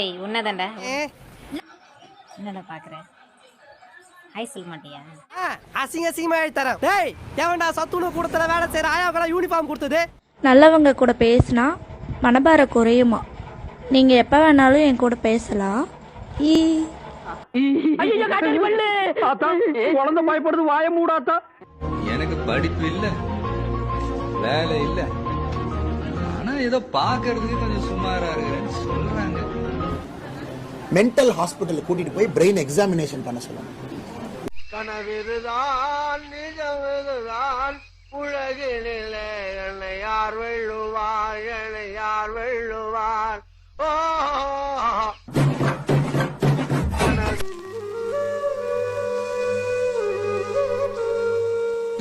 ஏய் உன்னதாண்டா என்னடா பாக்குற? ஹை சொல்ல மாட்டியா அசிங்க அசிங்கமா எழுதி தரேன். டேய் எவன்டா சத்துணவு கூடத்துல வேலை செய்யற ஆயாவுக்கெல்லாம் யூனிஃபார்ம் கொடுத்தது? நல்லவங்க கூட பேசினா மனபாரம் குறையுமா? நீங்கள் எப்போ வேணாலும் என் கூட பேசலாம். ஈ. குழந்தை பயப்படுது வாய மூடாத்தா. எனக்கு படிப்பு இல்ல வேலை இல்ல. ஆனா ஏதோ பாக்குறதுக்கு கொஞ்சம் சுமாரா இருக்கிறேன்னு சொல்றாங்க. மென்டல் ஹாஸ்பிட்டலுக்கு கூட்டிட்டு போய் பிரெயின் எக்ஸாமினேஷன் பண்ண சொல்லணும் கனவிதுதான் நிஜமிதுதான் உலகினிலே என்னை யார் வெள்ளுவார் என்னை யார் வெள்ளுவார் ஓ!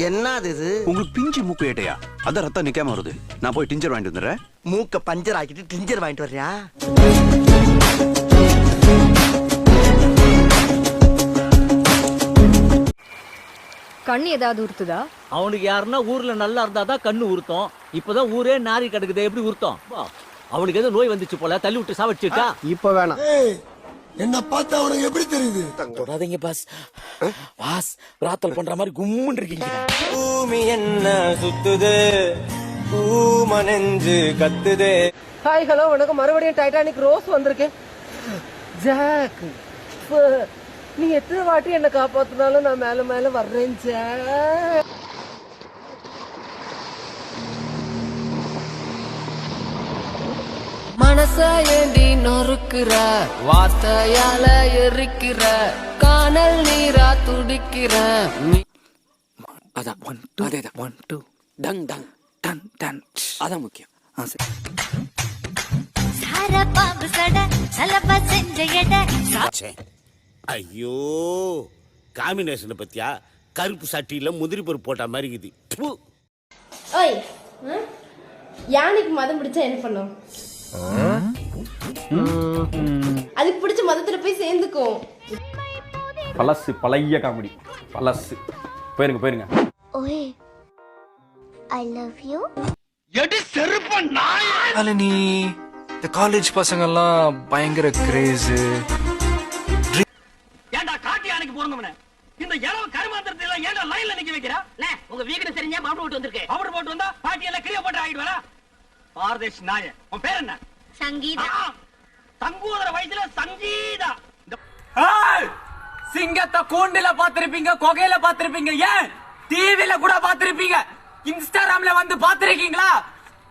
என்னது இது? உங்களுக்கு பிஞ்சு மூக்கு ஏட்டையா? அதான் ரத்தம் நிக்காம வருது. நான் போய் டிஞ்சர் வாங்கிட்டு வந்துடுறேன். மூக்க பஞ்சர் ஆக்கிட்டு டிஞ்சர் வாங்கிட்டு வர்றியா? கண்ணு ஏதாவது உறுத்துதா அவனுக்கு யாருன்னா ஊர்ல நல்லா இருந்தா தான் கண்ணு உறுத்தும் இப்பதான் ஊரே நாரி கிடக்குது எப்படி உறுத்தும். அவனுக்கு ஏதோ நோய் வந்துச்சு போல தள்ளி விட்டு சாவடிச்சுட்டா? இப்ப வேணாம். என்ன பார்த்தா அவனுக்கு எப்படி தெரியுது? தொடாதீங்க பாஸ் பாஸ் ராத்தல் பண்ற மாதிரி கும்முன்னு இருக்கீங்க. பூமி என்ன சுத்துது? பூமனெஞ்சு கத்துது. ஹாய் ஹலோ வணக்கம். மறுபடியும் டைட்டானிக் ரோஸ் வந்திருக்கு. ஜாக் நீ எத்தனை வாட்டி என்ன காப்பாத்தினாலும் நான் மேல மேல வர்றேன் ஜாக் மனச ஏந்தி நொறுக்குற வார்த்தையால எரிக்கிற காணல் நீரா துடிக்கிற. அதான் ஒன் டூ அதே ஒன் டூ டங் டங் டன் டன் அதான் முக்கியம். ஆ, சரி. ஐயோ காம்பினேஷனை பத்தியா? கருப்பு சட்டியில முந்திரி பருப்பு போட்ட மாதிரி இருக்குது. ஓய் யானைக்கு மதம் பிடிச்சா என்ன பண்ணும்? அதுக்கு பிடிச்ச மதத்துல போய் சேர்ந்துக்கும் பழசு பழைய காமெடி பழசு. போயிருங்க போயிருங்க. ஓய் ஐ லவ் யூ நீ இந்த காலேஜ் பசங்க எல்லாம் பயங்கர கிரேஸ் இந்த இளவு கருமாந்திரத்தை எல்லாம் ஏன்டா லைன்ல நிக்க வைக்கிறா? உங்க வீக்கெண்ட் சரிஞ்சா பவுடர் போட்டு வந்திருக்கு. பவுடர் போட்டு வந்தா பாட்டி எல்லாம் கிளிய போட்டு ஆகிட்டு வரா பாரதேஷ் நாய உன் பேர் என்ன? சங்கீதா. தங்கூதர வயசுல சங்கீதா. சிங்கத்தை கூண்டுல பாத்திருப்பீங்க கொகையில பாத்திருப்பீங்க ஏன்? டிவில கூட பாத்திருப்பீங்க இன்ஸ்டாகிராம்ல வந்து பாத்திருக்கீங்களா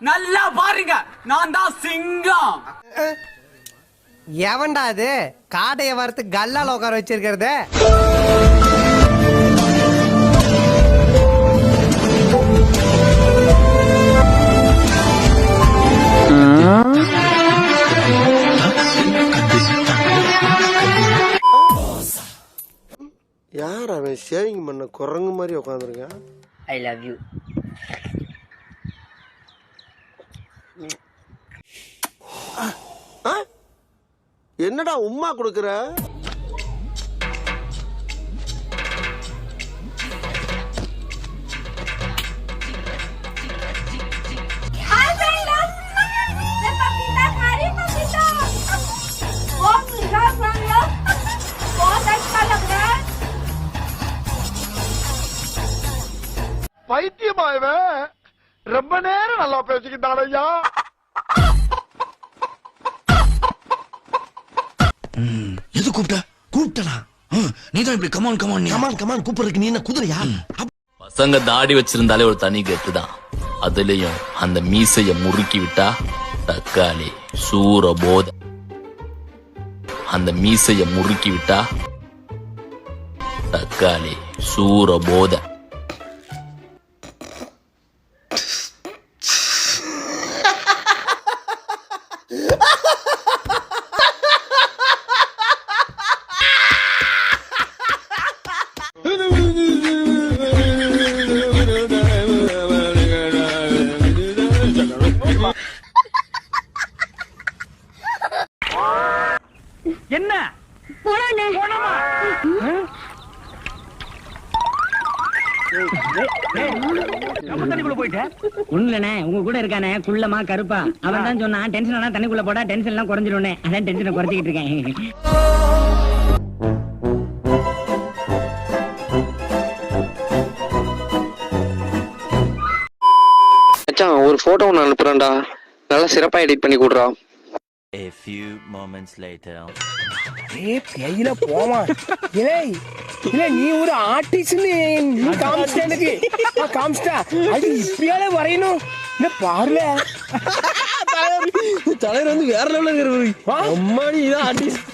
நல்லா பாருங்க. நான் தான் சிங்கம். எவன்டா அது? காடைய வறுத்து கல்லால உட்கார வச்சிருக்கிறது. யார் அவன் சேவிங் பண்ண குரங்கு மாதிரி உட்காந்துருக்கான் ஐ லவ் யூ என்னடா உம்மா கொடுக்குற? பைத்தியமா இவன் ரொம்ப நேரம் நல்லா பேசிக்கிட்டான் ஐயா எது கூப்பிட்ட? கூப்பிட்டனா? நீ தான் இப்படி come on come on come on come on கூப்பிடுறதுக்கு நீ என்ன குதிரையா? பசங்க தாடி வச்சிருந்தாலே ஒரு தனி கெத்து தான் அதுலயும் அந்த மீசைய முறுக்கி விட்டா தக்காளி சூர போத அந்த மீசைய முறுக்கி விட்டா தக்காளி சூர போத என்ன? உங்க கூட இருக்கானே குள்ளமா கருப்பா. அவன் தான் சொன்னான் டென்ஷன் ஆனா தண்ணிக்குள்ள போடா டென்ஷன் எல்லாம் குறைஞ்சிரும்னே அதான் டென்ஷனை குறைச்சிக்கிட்டு இருக்கேன். மச்சான் ஒரு போட்டோ ஒன்று அனுப்புறேன்டா. நல்லா சிறப்பா எடிட் பண்ணி கொடுறா. A few moments later. ஏ கையில போமா. இல்லை இல்ல நீ ஒரு ஆர்டிஸ்ட்னு நீ காமிச்சிட்ட எனக்கு. காமிச்சிட்டா. அது இப்படியால வரையணும்? இல்ல பாருல. தலைவர் வந்து வேற லெவலில் இருக்கிற அம்மா நீ தான் ஆர்டிஸ்ட்